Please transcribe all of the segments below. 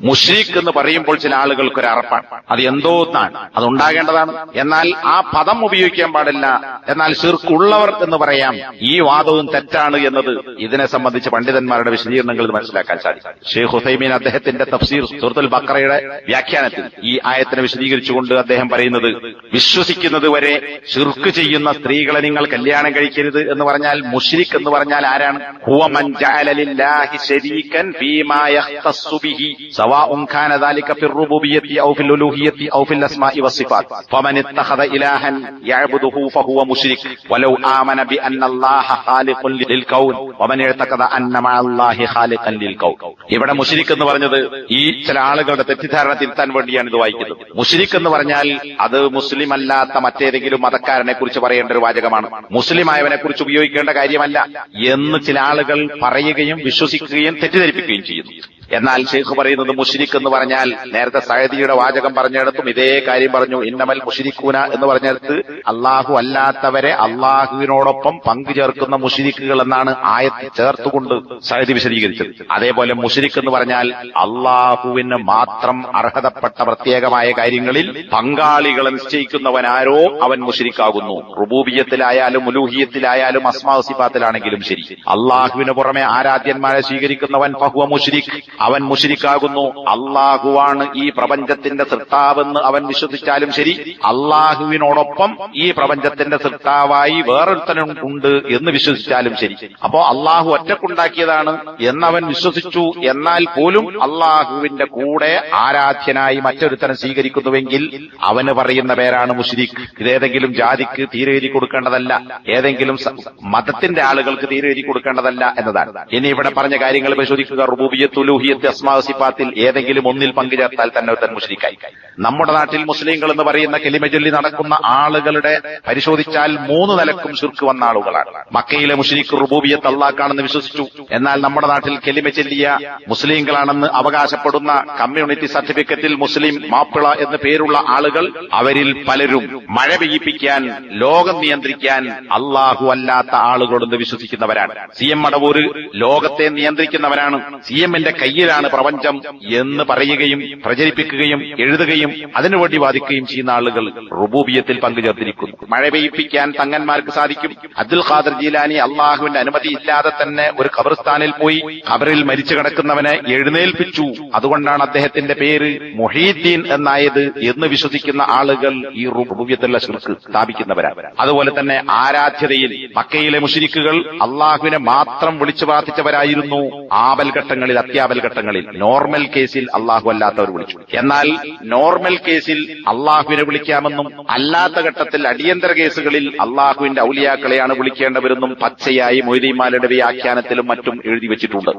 മുഷ്രീഖ് എന്ന് പറയുമ്പോൾ ചില ആളുകൾക്ക് ഒരു അറപ്പാണ്. അത് എന്തോ എന്നാണ് അത് ഉണ്ടാകേണ്ടതാണ്. എന്നാൽ ആ പദം ഉപയോഗിക്കാൻ പാടില്ല. എന്നാൽ ശിർക്കുള്ളവർ എന്ന് പറയാം ഈ വാദവും തെറ്റാണ് എന്നത് ഇതിനെ സംബന്ധിച്ച് പണ്ഡിതന്മാരുടെ വിശദീകരണങ്ങൾ മനസ്സിലാക്കാൻ സാധിക്കും. ഷെയ്ഖ് ഹുസൈമീൻ അദ്ദേഹത്തിന്റെ തഫ്സീർ സുഹൃത്തുൽ ബക്കറയുടെ വ്യാഖ്യാനത്തിൽ ഈ ആയത്തിനെ വിശദീകരിച്ചുകൊണ്ട് അദ്ദേഹം പറയുന്നത് വിശ്വസിക്കുന്നത് വരെ ഷിർക്ക് ചെയ്യുന്ന സ്ത്രീകളെ നിങ്ങൾ കല്യാണം കഴിക്കരുത് എന്ന് പറഞ്ഞാൽ മുഷ്രിഖ് എന്ന് പറഞ്ഞാൽ ആരാണ്? ശരീകൻ ഫീമാ ബിഹി. സവാഉൻ കാന ذلك في الربوبية أو في الألوهية أو في الأسماء والصفات فمن اتخذ إلها يعبده فهو مشرك ولو آمن بأن الله خالق للكون ومن اعتقد أن مع الله خالقا للكون ഇവിടെ മുഷിരിക്ക് എന്ന് പറഞ്ഞത് ഈ ചില ആളുകളുടെ തെറ്റിദ്ധാരണ തിരുത്താൻ വേണ്ടിയാണ് ഇത് വായിക്കുന്നത് മുഷിരിക്ക് എന്ന് പറഞ്ഞാൽ അത് മുസ്ലിം അല്ലാത്ത മറ്റേതെങ്കിലും മതക്കാരനെ കുറിച്ച് പറയേണ്ട ഒരു വാചകമാണ് മുസ്ലിം ആയവനെ കുറിച്ച് ഉപയോഗിക്കേണ്ട കാര്യമല്ല എന്ന് ചില ആളുകൾ പറയുകയും വിശ്വസിക്കുകയും തെറ്റിദ്ധരിപ്പിക്കുകയും ചെയ്യുന്നു എന്നാൽ ഷെയ്ഖ് പറയുന്നത് മുഷിരിക്ക് എന്ന് പറഞ്ഞാൽ നേരത്തെ സഹദിയുടെ വാചകം പറഞ്ഞിടത്തും ഇതേ കാര്യം പറഞ്ഞു. ഇന്നമൽ മുഷിരിക്കൂന എന്ന് പറഞ്ഞിടത്ത് അള്ളാഹു അല്ലാത്തവരെ അള്ളാഹുവിനോടൊപ്പം പങ്കു ചേർക്കുന്ന മുഷിരിക്കുകൾ എന്നാണ് ആയത്ത് ചേർത്തുകൊണ്ട് സഹദി വിശദീകരിച്ചത്. അതേപോലെ മുഷിരിക്ക് എന്ന് പറഞ്ഞാൽ അള്ളാഹുവിന് മാത്രം അർഹതപ്പെട്ട പ്രത്യേകമായ കാര്യങ്ങളിൽ പങ്കാളികളെ നിശ്ചയിക്കുന്നവനാരോ അവൻ മുഷിരിക്കാകുന്നു. റുബൂബിയത്തിലായാലും മുലൂഹിയത്തിലായാലും അസ്മാസിഫാത്തിലാണെങ്കിലും ശരി. അള്ളാഹുവിന് പുറമെ ആരാധ്യന്മാരെ സ്വീകരിക്കുന്നവൻ ഫഹുവ മുഷിരിഖ് അവൻ മുഷിരിക്കാകുന്നു. അള്ളാഹുവാണ് ഈ പ്രപഞ്ചത്തിന്റെ സൃഷ്ടാവെന്ന് അവൻ വിശ്വസിച്ചാലും ശരി. അള്ളാഹുവിനോടൊപ്പം ഈ പ്രപഞ്ചത്തിന്റെ സൃഷ്ടാവായി വേറൊരുത്തനും ഉണ്ട് എന്ന് വിശ്വസിച്ചാലും ശരി. അപ്പോ അള്ളാഹു ഒറ്റക്കുണ്ടാക്കിയതാണ് എന്നവൻ വിശ്വസിച്ചു. എന്നാൽ പോലും അള്ളാഹുവിന്റെ കൂടെ ആരാധ്യനായി മറ്റൊരുത്തനെ സ്വീകരിക്കുന്നുവെങ്കിൽ അവന് പറയുന്ന പേരാണ് മുഷിരിഖ് ഇതേതെങ്കിലും ജാതിക്ക് തീരെ എഴുതി കൊടുക്കേണ്ടതല്ല. ഏതെങ്കിലും മതത്തിന്റെ ആളുകൾക്ക് തീരെ എഴുതി കൊടുക്കേണ്ടതല്ല എന്നതാണ്. ഇനി ഇവിടെ പറഞ്ഞ കാര്യങ്ങൾ പരിശോധിക്കുക. റുബൂബിയത്ത് ഉലൂഹിയത്ത് അസ്മാ സിഫാത്തിൽ ഏതെങ്കിലും ഒന്നിൽ പങ്കുചേർത്താൽ തന്നെ തൻ മുസ്ലിക്കായി നമ്മുടെ നാട്ടിൽ മുസ്ലിങ്ങൾ എന്ന് പറയുന്ന കെലിമജൊല്ലി നടക്കുന്ന ആളുകളുടെ പരിശോധിച്ചാൽ മൂന്ന് നിലക്കും ശുർക്ക് വന്ന ആളുകളാണ്. മക്കയിലെ മുസ്ലിഖ് റുബൂബിയത്ത് അള്ളാക്കാണെന്ന് വിശ്വസിച്ചു. എന്നാൽ നമ്മുടെ നാട്ടിൽ കെലിമ ചൊല്ലിയ മുസ്ലിങ്ങളാണെന്ന് അവകാശപ്പെടുന്ന കമ്മ്യൂണിറ്റി സർട്ടിഫിക്കറ്റിൽ മുസ്ലിം മാപ്പിള എന്ന് പേരുള്ള ആളുകൾ അവരിൽ പലരും മഴ പെയ്യിപ്പിക്കാൻ ലോകം നിയന്ത്രിക്കാൻ അള്ളാഹു അല്ലാത്ത ആളുകളെന്ന് വിശ്വസിക്കുന്നവരാണ്. സി എം മടവൂര് ലോകത്തെ നിയന്ത്രിക്കുന്നവരാണ്. സി എമ്മിന്റെ കയ്യിലാണ് പ്രപഞ്ചം എന്ന് പറയുകയും പ്രചരിപ്പിക്കുകയും എഴുതുകയും അതിനുവേണ്ടി വാദിക്കുകയും ചെയ്യുന്ന ആളുകൾ റുബൂബിയത്തിൽ പങ്കുചേർത്തിരിക്കുന്നു. മഴ പെയ്യിപ്പിക്കാൻ തങ്ങന്മാർക്ക് സാധിക്കും. അബ്ദുൽ ഖാദർ ജീലാനി അള്ളാഹുവിന്റെ അനുമതി ഇല്ലാതെ തന്നെ ഒരു ഖബർസ്ഥാനിൽ പോയി ഖബറിൽ മരിച്ചു കിടക്കുന്നവനെ എഴുന്നേൽപ്പിച്ചു. അതുകൊണ്ടാണ് അദ്ദേഹത്തിന്റെ പേര് മൊഹീദ്ദീൻ എന്നായത് എന്ന് വിശ്വസിക്കുന്ന ആളുകൾ ഈ റുബൂബിയത്തുള്ള ശിർക്ക് സ്ഥാപിക്കുന്നവരാണ്. അതുപോലെ തന്നെ ആരാധ്യതയിൽ മക്കയിലെ മുഷിരിക്കുകൾ അള്ളാഹുവിനെ മാത്രം വിളിച്ചു പ്രാർത്ഥിച്ചവരായിരുന്നു. ആപൽഘട്ടങ്ങളിൽ അത്യാപൽഘട്ടങ്ങളിൽ നോർമൽ കേസിൽ അള്ളാഹു അല്ലാത്തവർ വിളിച്ചു. എന്നാൽ നോർമൽ കേസിൽ അള്ളാഹുവിനെ വിളിക്കാമെന്നും അല്ലാത്ത ഘട്ടത്തിൽ അടിയന്തര കേസുകളിൽ അള്ളാഹുവിന്റെ ഔലിയാക്കളെയാണ് വിളിക്കേണ്ടവരെന്നും പച്ചയായി മൊയ്തീമാലയുടെ വ്യാഖ്യാനത്തിലും മറ്റും എഴുതി വെച്ചിട്ടുണ്ട്.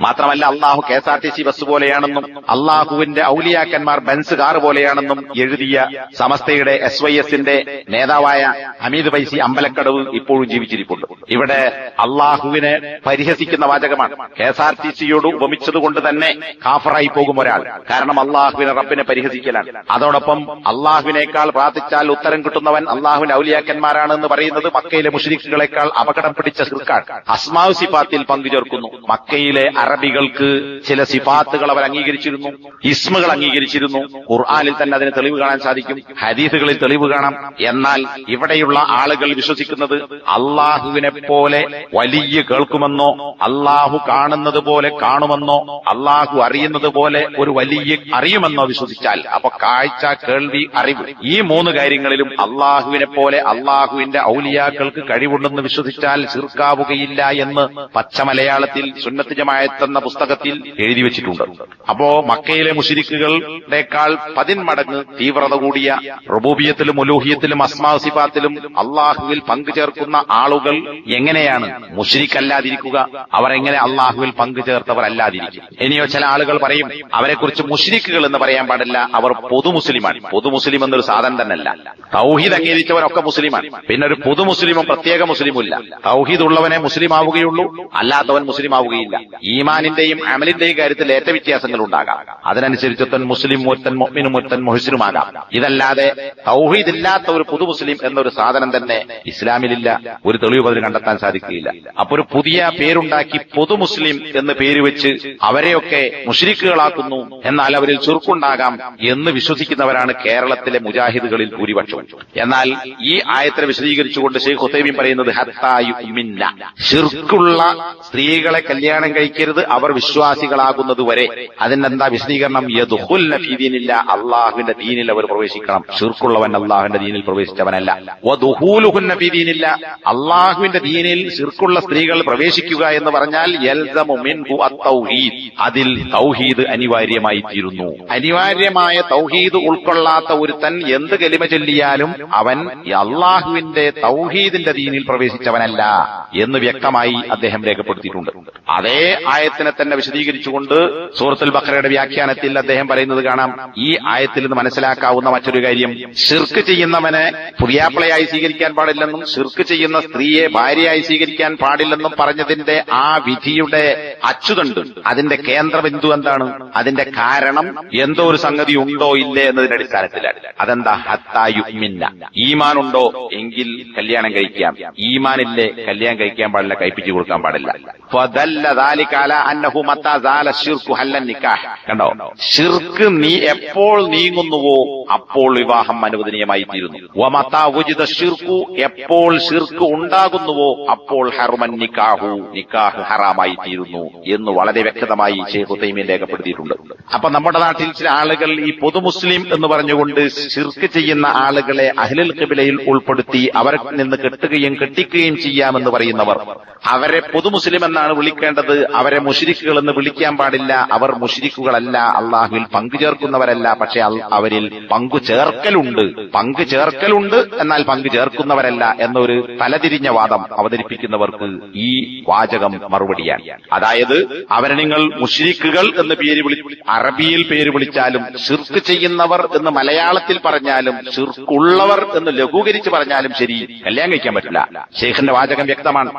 മാത്രമല്ല അള്ളാഹു K S R T C bus പോലെയാണെന്നും അള്ളാഹുവിന്റെ ഔലിയാക്കന്മാർ ബെൻസ് കാർ പോലെയാണെന്നും എഴുതിയ സമസ്തയുടെ എസ് വൈ എസിന്റെ നേതാവായ അമീദ് വൈസി അമ്പലക്കടവ് ഇപ്പോഴും ജീവിച്ചിരിപ്പുണ്ട്. ഇവിടെ അള്ളാഹുവിനെ പരിഹസിക്കുന്ന വാചകമാണ് കെ എസ് ആർ ടി സിയോട് ഉപമിച്ചതുകൊണ്ട് തന്നെ കാഫറായി പോകും ഒരാൾ. കാരണം അള്ളാഹുവിനെ റബ്ബിനെ പരിഹസിക്കലാണ്. അതോടൊപ്പം അള്ളാഹുവിനേക്കാൾ പ്രാർത്ഥിച്ചാൽ ഉത്തരം കിട്ടുന്നവൻ അള്ളാഹുവിന്റെ ഔലിയാക്കന്മാരാണെന്ന് പറയുന്നത് മക്കയിലെ മുഷരിക്കുകളെക്കാൾ അപകടം പിടിച്ച സിർക്കാണ്. അസ്മാവ് സിഫാത്തിൽ പങ്കുചേർക്കുന്നു. മക്കയിലെ അറബികൾക്ക് ചില സിഫാത്തുകൾ അവർ അംഗീകരിച്ചിരുന്നു. ഇസ്മുകൾ അംഗീകരിച്ചിരുന്നു. ഖുർആാനിൽ തന്നെ അതിന് തെളിവ് കാണാൻ സാധിക്കും. ഹദീസുകളിൽ തെളിവ് കാണാം. എന്നാൽ ഇവിടെയുള്ള ആളുകൾ വിശ്വസിക്കുന്നത് അള്ളാഹുവിനെ പോലെ വലിയ കേൾക്കുമെന്നോ അള്ളാഹു കാണുന്നത് പോലെ കാണുമെന്നോ അള്ളാഹു അറിയുന്നത് പോലെ ഒരു വലിയ അറിയുമെന്നോ വിശ്വസിച്ചാൽ അപ്പൊ കാഴ്ച കേൾവി അറിവ് ഈ മൂന്ന് കാര്യങ്ങളിലും അള്ളാഹുവിനെ പോലെ അള്ളാഹുവിന്റെ ഔലിയാക്കൾക്ക് കഴിവുണ്ടെന്ന് വിശ്വസിച്ചാൽ ചീർക്കാവുകയില്ല എന്ന് പച്ച മലയാളത്തിൽ സുന്നത്ത് എന്ന പുസ്തകത്തിൽ എഴുതി വെച്ചിട്ടുണ്ട്. അപ്പോ മക്കയിലെ മുഷിരിക്കുകളുടെക്കാൾ പതിന്മടങ്ങ് തീവ്രത കൂടിയ റുബൂബിയത്തിലും ഉലൂഹിയത്തിലും അസ്മാസിഫാത്തിലും അള്ളാഹുവിൽ പങ്കുചേർക്കുന്ന ആളുകൾ എങ്ങനെയാണ്? മുഷിരിക്കല്ലാതിരിക്കുക അവരെങ്ങനെ അള്ളാഹുവിൽ പങ്കുചേർത്തവർ അല്ലാതിരിക്കും ഇനിയോ ചില ആളുകൾ പറയും അവരെ കുറിച്ച് മുഷിരിക്കുകൾ എന്ന് പറയാൻ പാടില്ല അവർ പൊതു മുസ്ലിമാണ് പൊതു മുസ്ലിം എന്നൊരു സാധനം തന്നെ അല്ല തൗഹീദ് അംഗീകരിച്ചവരൊക്കെ മുസ്ലിമാണ്. പിന്നെ ഒരു പൊതു മുസ്ലിമും പ്രത്യേക മുസ്ലിമും ഇല്ല തൗഹീദ് ഉള്ളവനെ മുസ്ലിം ആവുകയുള്ളൂ അല്ലാത്തവൻ മുസ്ലിം ആവുകയില്ല ഈമാനിന്റെയും അമലിന്റെയും കാര്യത്തിൽ ഏറ്റ വ്യത്യാസങ്ങൾ ഉണ്ടാകാം അതിനനുസരിച്ച് ഒത്തൻ മുസ്ലിം ഒരുത്തൻ മൊമിനും ഒരുത്തൻ മൊഹിസിനുമാകാം. ഇതല്ലാതെ തൗഹീദ് ഇല്ലാത്ത ഒരു പുതു മുസ്ലിം എന്നൊരു സാധനം തന്നെ ഇസ്ലാമിലില്ല. ഒരു തെളിവ് കണ്ടെത്താൻ സാധിക്കുകയില്ല. അപ്പൊ ഒരു പുതിയ പേരുണ്ടാക്കി പൊതു മുസ്ലിം എന്ന് പേര് വെച്ച് അവരെയൊക്കെ മുഷരിക്കുകളാക്കുന്നു എന്നാൽ അവരിൽ ചുരുക്കുണ്ടാകാം എന്ന് വിശ്വസിക്കുന്നവരാണ് കേരളത്തിലെ മുജാഹിദുകളിൽ ഭൂരിപക്ഷം. എന്നാൽ ഈ ആയത്തിനെ വിശദീകരിച്ചുകൊണ്ട് ഷെയ്ഖ് ഹുസൈബിൻ പറയുന്നത് ഹത്തായുമിന്ന സ്ത്രീകളെ കല്യാണം കഴിക്കരുത് അവർ വിശ്വാസികളാകുന്നത് വരെ. അതിനെന്താ വിശദീകരണം? യദുഹുല്ല ഫീദീനില്ല അള്ളാഹുവിന്റെ ദീനിൽ അവർ പ്രവേശിക്കണം. ഷിർക്കുള്ളവൻ അള്ളാഹുവിന്റെ ദീനിൽ പ്രവേശിച്ചവനല്ല. വദുഹൂലുഹുന്ന ഫീദീനില്ല അള്ളാഹുവിന്റെ ദീനിൽ ഷിർക്കുള്ള സ്ത്രീകൾ പ്രവേശിക്കുക എന്ന് പറഞ്ഞാൽ യൽസമു മിൻഹു അത്തൗഹീദ് അതിൽ തൗഹീദ് അനിവാര്യമായി തീരുന്നു. അനിവാര്യമായ തൗഹീദ് ഉൾക്കൊള്ളാത്ത ഒരുത്തൻ എന്ത് കലിമ ചൊല്ലിയാലും അവൻ അള്ളാഹുവിന്റെ തൗഹീദിന്റെ ദീനിൽ പ്രവേശിച്ചവനല്ല എന്ന് വ്യക്തമായി അദ്ദേഹം രേഖപ്പെടുത്തിയിട്ടുണ്ട്. അതേ ആയത്തിനെ തന്നെ വിശദീകരിച്ചുകൊണ്ട് സൂറത്തുൽ ബക്രയുടെ വ്യാഖ്യാനത്തിൽ അദ്ദേഹം പറയുന്നത് കാണാം. ഈ ആയത്തിൽ നിന്ന് മനസ്സിലാക്കാവുന്ന മറ്റൊരു കാര്യം ഷിർക്ക് ചെയ്യുന്നവനെ പുതിയാപ്പിളയായി സ്വീകരിക്കാൻ പാടില്ലെന്നും ഷിർക്ക് ചെയ്യുന്ന സ്ത്രീയെ ഭാര്യയായി സ്വീകരിക്കാൻ പാടില്ലെന്നും പറഞ്ഞതിന്റെ ആ വിധിയുടെ അച്ചുതണ്ട് അതിന്റെ കേന്ദ്രബിന്ദു എന്താണ്? അതിന്റെ കാരണം എന്തോ ഒരു സംഗതി ഉണ്ടോ ഇല്ലേ എന്നതിന്റെ അടിസ്ഥാനത്തിലാണ്. അതെന്താ? ഹത്തായുമിന്ന ഈമാൻ ഉണ്ടോ എങ്കിൽ കല്യാണം കഴിക്കാം. ഈമാനില്ലേ? കല്യാണം കഴിക്കാൻ പാടില്ല കഴിപ്പിച്ചു കൊടുക്കാൻ പാടില്ല. കണ്ടോ? ഷിർക്ക് നീ എപ്പോൾ നീങ്ങുന്നുവോ അപ്പോൾ വിവാഹം അനുവദനീയമായി തീരുന്നു. ഷിർക്കു എപ്പോൾ ഷിർക്ക് ഉണ്ടാകുന്നുവോ അപ്പോൾ ഹറുമൻ നിക്കാഹു നിക്കാഹ് ഹറാമായി തീരുന്നു എന്ന് വളരെ വ്യക്തം വ്യക്തമായി ഷെയ്ഖ് ഉത്തൈമീൻ രേഖപ്പെടുത്തിയിട്ടുണ്ട്. അപ്പൊ നമ്മുടെ നാട്ടിൽ ചില ആളുകൾ ഈ പൊതു മുസ്ലിം എന്ന് പറഞ്ഞുകൊണ്ട് ശിർക്ക് ചെയ്യുന്ന ആളുകളെ അഹ്ലുൽ ഖിബലയിൽ ഉൾപ്പെടുത്തി അവരെ നിന്ന് കെട്ടുകയും കെട്ടിക്കുകയും ചെയ്യാമെന്ന് പറയുന്നവർ. അവരെ പൊതു മുസ്ലിം എന്നാണ് വിളിക്കേണ്ടത്. അവരെ മുഷിരിക്കുകൾ എന്ന് വിളിക്കാൻ പാടില്ല. അവർ മുഷിരിക്കുകളല്ല. അള്ളാഹുവിൽ പങ്കു ചേർക്കുന്നവരല്ല. പക്ഷെ അവരിൽ പങ്കു ചേർക്കലുണ്ട്. പങ്കു ചേർക്കലുണ്ട്. എന്നാൽ പങ്കു ചേർക്കുന്നവരല്ല എന്നൊരു തലതിരിഞ്ഞ വാദം അവതരിപ്പിക്കുന്നവർക്ക് ഈ വാചകം മറുപടിയാണ്. അതായത് അവരെ നിങ്ങൾ മുഷിരിക്കുകൾ എന്ന് പേര് വിളി അറബിയിൽ പേര് വിളിച്ചാലും ഷിർക്ക് ചെയ്യുന്നവർ എന്ന് മലയാളത്തിൽ പറഞ്ഞാലും ഷിർക്കുള്ളവർ എന്ന് ലഘൂകരിച്ച് പറഞ്ഞാലും ശരി കല്യാണം കഴിക്കാൻ പറ്റില്ല. ഷെയ്ഖിന്റെ വാചകം വ്യക്തമാണ്.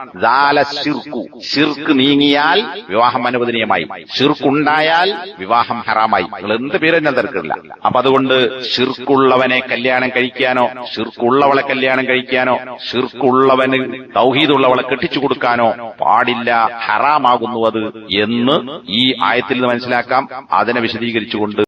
ഷിർക്കു നീങ്ങിയാൽ വിവാഹം അനുവദനീയമായി. ഷിർക്കുണ്ടായാൽ വിവാഹം ഹറാമായി. നിങ്ങൾ എന്ത് പേര് തന്നെ തിരക്കില്ല. അപ്പൊ അതുകൊണ്ട് ഷിർക്കുള്ളവനെ കല്യാണം കഴിക്കാനോ ഷിർക്കുള്ളവളെ കല്യാണം കഴിക്കാനോ ഷിർക്കുള്ളവന് തൗഹീദുള്ളവളെ കെട്ടിച്ചു കൊടുക്കാനോ പാടില്ല ഹറാമാകുന്നു അത് എന്ന് ഈ ആയത്തിൽ നിന്ന് മനസ്സിലാക്കാം അതിനെ വിശദീകരിച്ചുകൊണ്ട്